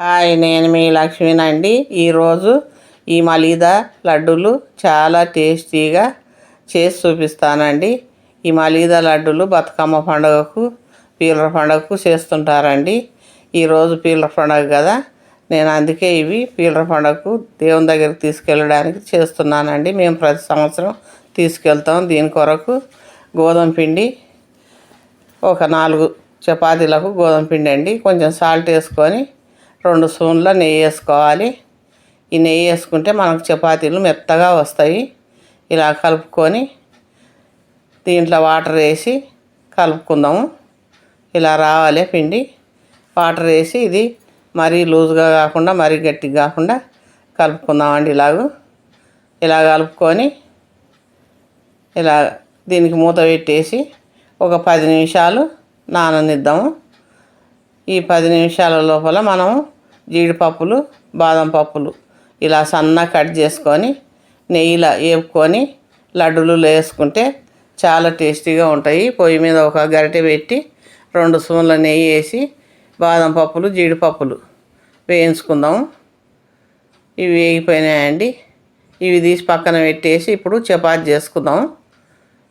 Hi నేను మీ లక్ష్మినండి. ఈరోజు ఈ మలీదా లడ్డూలు చాలా టేస్టీగా చేసి చూపిస్తానండి. ఈ మలీదా లడ్డూలు బతుకమ్మ పండుగకు పీలర పండుగకు చేస్తుంటారండి. ఈరోజు పీలర పండుగ కదా. నేను అందుకే ఇవి పీలర పండుగకు దేవుని దగ్గరికి తీసుకెళ్ళడానికి చేస్తున్నానండి. మేము ప్రతి సంవత్సరం తీసుకెళ్తాం. దీని కొరకు గోధుమ పిండి ఒక నాలుగు చపాతీలకు గోధుమ పిండి అండి కొంచెం సాల్ట్ వేసుకొని రెండు స్పూన్ల నెయ్యి వేసుకోవాలి. ఈ నెయ్యి వేసుకుంటే మనకు చపాతీలు మెత్తగా వస్తాయి. ఇలా కలుపుకొని దీంట్లో వాటర్ వేసి కలుపుకుందాము. ఇలా రావాలి పిండి. వాటర్ వేసి ఇది మరీ లూజ్గా కాకుండా మరీ గట్టిగా కాకుండా కలుపుకుందామండి ఇలాగ. ఇలా కలుపుకొని ఇలా దీనికి మూత పెట్టేసి ఒక పది నిమిషాలు నాననిద్దాము. ఈ పది నిమిషాల లోపల మనం జీడిపప్పులు బాదం పప్పులు. ఇలా సన్న కట్ చేసుకొని నెయ్యిలో వేపుకొని లడ్డులు వేసుకుంటే చాలా టేస్టీగా ఉంటాయి. పొయ్యి మీద ఒక గరిటె పెట్టి రెండు స్పూన్ల నెయ్యి వేసి బాదం పప్పులు జీడిపప్పులు వేయించుకుందాం. ఇవి వేగిపోయినాయండి. ఇవి తీసి పక్కన పెట్టేసి ఇప్పుడు చపాతి చేసుకుందాం.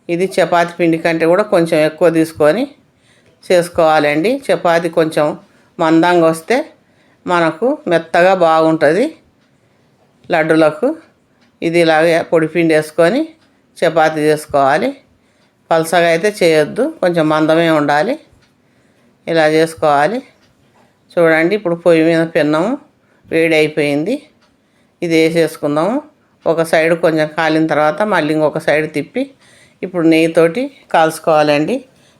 ఇది చపాతి పిండి కంటే కూడా కొంచెం ఎక్కువ తీసుకొని చేసుకోవాలండి. చపాతి కొంచెం మందంగా వస్తే మనకు మెత్తగా బాగుంటుంది. లడ్డులకు ఇది ఇలాగే పొడి పిండి వేసుకొని చపాతి చేసుకోవాలి. పలసగా అయితే చేయొద్దు కొంచెం మందమే ఉండాలి. ఇలా చేసుకోవాలి. చూడండి ఇప్పుడు పొయ్యి మీద పిన్నము వేడి అయిపోయింది. ఇది వేసేసుకుందాము. ఒక సైడ్ కొంచెం కాలిన తర్వాత మళ్ళీ ఇంకొక సైడ్ తిప్పి ఇప్పుడు నెయ్యితోటి కాల్చుకోవాలండి.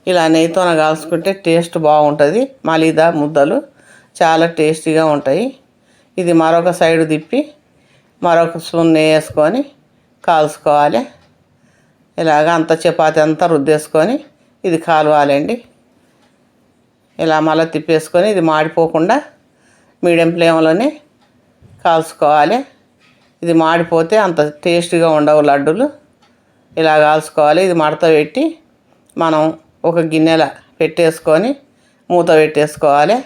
ఇలా నెయ్యితోన కాల్చుకుంటే టేస్ట్ బాగుంటుంది. మలీదా ముద్దలు. చాలా టేస్టీగా ఉంటాయి. ఇది మరొక సైడ్ తిప్పి మరొక స్పూన్ వేసుకొని కాల్చుకోవాలి. ఇలాగ అంత చపాతి అంతా రుద్దేసుకొని ఇది కాలవాలండి. ఇలా మళ్ళీ తిప్పేసుకొని ఇది మాడిపోకుండా మీడియం ఫ్లేమ్లోనే కాల్చుకోవాలి. ఇది మాడిపోతే అంత టేస్టీగా ఉండవు లడ్డూలు. ఇలా కాల్చుకోవాలి. ఇది మడత పెట్టి మనం ఒక గిన్నెల పెట్టేసుకొని మూత పెట్టేసుకోవాలి.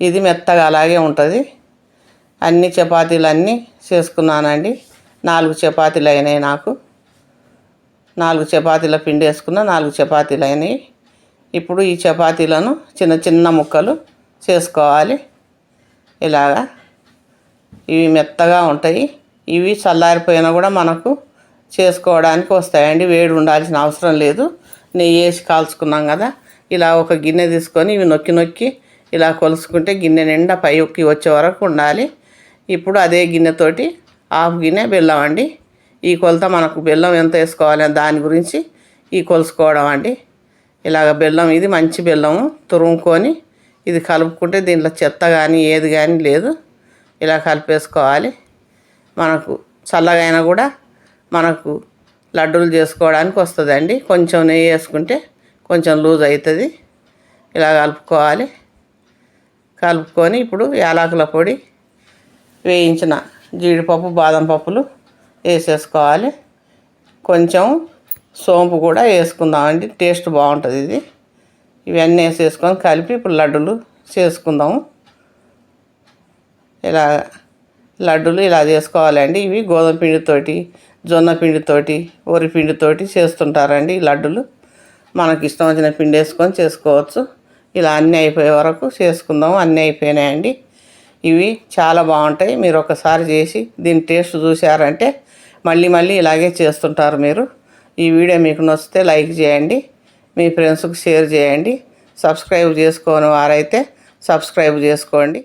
ఇది మెత్తగా అలాగే ఉంటుంది. అన్ని చపాతీలు అన్నీ చేసుకున్నానండి. నాలుగు చపాతీలు అయినాయి నాకు. నాలుగు చపాతీల పిండి వేసుకున్న నాలుగు చపాతీలు అయినాయి. ఇప్పుడు ఈ చపాతీలను చిన్న చిన్న ముక్కలు చేసుకోవాలి. ఇలాగా. ఇవి మెత్తగా ఉంటాయి. ఇవి చల్లారిపోయినా కూడా మనకు చేసుకోవడానికి వస్తాయండి. వేడి ఉండాల్సిన అవసరం లేదు. నెయ్యి వేసి కాల్చుకున్నాం కదా. ఇలా ఒక గిన్నె తీసుకొని ఇవి నొక్కి నొక్కి ఇలా కొలుసుకుంటే గిన్నె నిండా పైకి వచ్చే వరకు ఉండాలి. ఇప్పుడు అదే గిన్నెతోటి హాఫ్ గిన్నె బెల్లం అండి. ఈ కొలత మనకు బెల్లం ఎంత వేసుకోవాలి దాని గురించి ఈ కొలుసుకోవడం అండి. ఇలాగ బెల్లం ఇది మంచి బెల్లము. తురుముకొని ఇది కలుపుకుంటే దీంట్లో చెత్త కానీ ఏది కానీ లేదు. ఇలా కలిపేసుకోవాలి. మనకు చల్లగైనా కూడా మనకు లడ్డూలు చేసుకోవడానికి వస్తుందండి. కొంచెం నెయ్యి వేసుకుంటే కొంచెం లూజ్ అవుతుంది. ఇలా కలుపుకోవాలి. కలుపుకొని ఇప్పుడు యాలకుల పొడి వేయించిన జీడిపప్పు బాదం పప్పులు వేసేసుకోవాలి. కొంచెం సోంపు కూడా వేసుకుందామండి. టేస్ట్ బాగుంటుంది ఇది. ఇవన్నీ వేసేసుకొని కలిపి ఇప్పుడు లడ్డులు చేసుకుందాము. ఇలా లడ్డులు ఇలా చేసుకోవాలండి. ఇవి గోధుమ పిండితోటి జొన్న పిండితోటి వరి పిండితోటి చేస్తుంటారండి ఈ లడ్డులు. మనకి ఇష్టం వచ్చిన పిండి వేసుకొని చేసుకోవచ్చు. ఇలా అన్నీ అయిపోయే వరకు చేసుకుందాం అన్నీ అయిపోయినాయండి. ఇవి చాలా బాగుంటాయి. మీరు ఒకసారి చేసి దీని టేస్ట్ చూసారంటే మళ్ళీ మళ్ళీ ఇలాగే చేస్తుంటారు మీరు. ఈ వీడియో మీకు నచ్చితే లైక్ చేయండి మీ ఫ్రెండ్స్కి షేర్ చేయండి. సబ్స్క్రైబ్ చేసుకోని వారైతే సబ్స్క్రైబ్ చేసుకోండి.